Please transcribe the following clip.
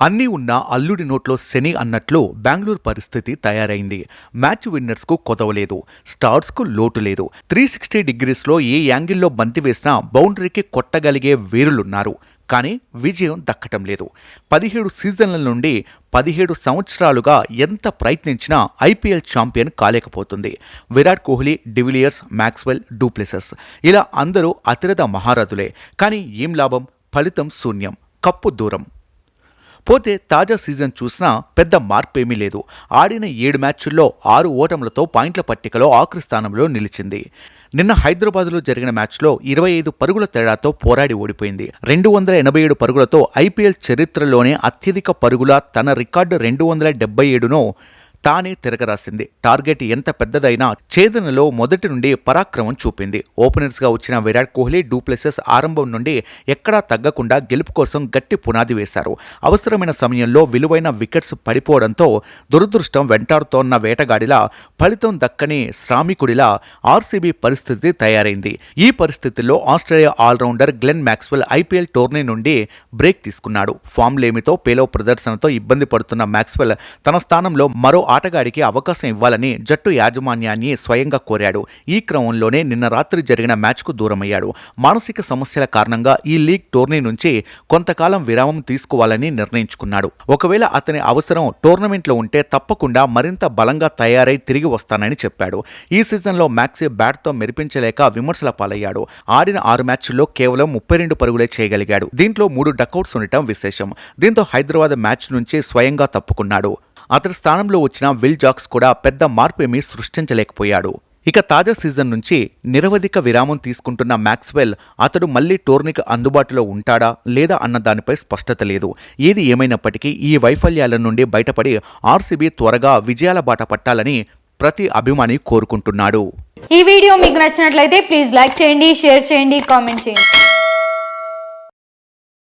అన్నీ ఉన్న అల్లుడి నోట్లో శని అన్నట్లు బెంగళూరు పరిస్థితి తయారైంది. మ్యాచ్ విన్నర్స్కు కొదవలేదు స్టార్స్కు లోటు లేదు. త్రీ సిక్స్టీ డిగ్రీస్లో ఏ యాంగిల్లో బంతి వేసినా బౌండరీకి కొట్టగలిగే వీరులున్నారు. కానీ విజయం దక్కటం లేదు. పదిహేడు సీజన్ల నుండి పదిహేడు సంవత్సరాలుగా ఎంత ప్రయత్నించినా IPL champion కాలేకపోతుంది. Virat Kohli de Villiers Maxwell du Plessis. ఇలా అందరూ అతిరథ మహారథులే. కానీ ఏం లాభం? ఫలితం శూన్యం. కప్పు దూరం. పోతే తాజా సీజన్ చూసినా పెద్ద మార్పేమీ లేదు. ఆడిన ఏడు మ్యాచ్ల్లో ఆరు ఓటములతో పాయింట్ల పట్టికలో ఆఖరి స్థానంలో నిలిచింది. నిన్న హైదరాబాద్లో జరిగిన మ్యాచ్లో ఇరవై ఐదు పరుగుల తేడాతో పోరాడి ఓడిపోయింది. రెండు వందల ఎనభై ఏడు పరుగులతో ఐపీఎల్ చరిత్రలోనే అత్యధిక పరుగుల తన రికార్డు రెండు వందల డెబ్బై ఏడును తానే తిరగరాసింది. టార్గెట్ ఎంత పెద్దదైనా ఛేదనలో మొదటి నుండి పరాక్రమం చూపింది. ఓపెనర్స్గా వచ్చిన విరాట్ కోహ్లీ డూప్లెసెస్ ఆరంభం నుండి ఎక్కడా తగ్గకుండా గెలుపు కోసం గట్టి పునాది వేశారు. అవసరమైన సమయంలో విలువైన వికెట్స్ పడిపోవడంతో దురదృష్టం వెంటాడుతోన్న వేటగాడిలా ఫలితం దక్కని శ్రామికుడిలా ఆర్సీబీ పరిస్థితి తయారైంది. ఈ పరిస్థితుల్లో Australia allrounder Glenn Maxwell IPL tourney నుండి బ్రేక్ తీసుకున్నాడు. ఫామ్లేమితో పేలో ప్రదర్శనతో ఇబ్బంది పడుతున్న మ్యాక్స్వెల్ తన స్థానంలో మరో ఆటగాడికి అవకాశం ఇవ్వాలని జట్టు యాజమాన్యాన్ని స్వయంగా కోరాడు. ఈ క్రమంలోనే నిన్న రాత్రి జరిగిన మ్యాచ్కు దూరమయ్యాడు. మానసిక సమస్యల కారణంగా ఈ లీగ్ టోర్నీ నుంచి కొంతకాలం విరామం తీసుకోవాలని నిర్ణయించుకున్నాడు. ఒకవేళ అతని అవసరం టోర్నమెంట్లో ఉంటే తప్పకుండా మరింత బలంగా తయారై తిరిగి వస్తానని చెప్పాడు. ఈ సీజన్లో మ్యాక్సీ బ్యాట్తో మెరిపించలేక విమర్శల పాలయ్యాడు. ఆడిన ఆరు మ్యాచ్ల్లో కేవలం ముప్పై రెండు పరుగులే చేయగలిగాడు. దీంట్లో మూడు డకౌట్స్ ఉండటం విశేషం. దీంతో హైదరాబాద్ మ్యాచ్ నుంచి స్వయంగా తప్పుకున్నాడు. అతడి స్థానంలో వచ్చిన విల్ జాక్స్ కూడా పెద్ద మార్పు ఏమీ సృష్టించలేకపోయాడు. ఇక తాజా సీజన్ నుంచి నిరవధిక విరామం తీసుకుంటున్న మ్యాక్స్వెల్ అతడు మళ్ళీ టోర్నీకి అందుబాటులో ఉంటాడా లేదా అన్న దానిపై స్పష్టత లేదు. ఏది ఏమైనప్పటికీ ఈ వైఫల్యాల నుండి బయటపడి ఆర్సీబీ త్వరగా విజయాల బాట పట్టాలని ప్రతి అభిమాని కోరుకుంటున్నాడు. ఈ వీడియో మీకు నచ్చినట్లయితే ప్లీజ్ లైక్ చేయండి షేర్ చేయండి కామెంట్ చేయండి.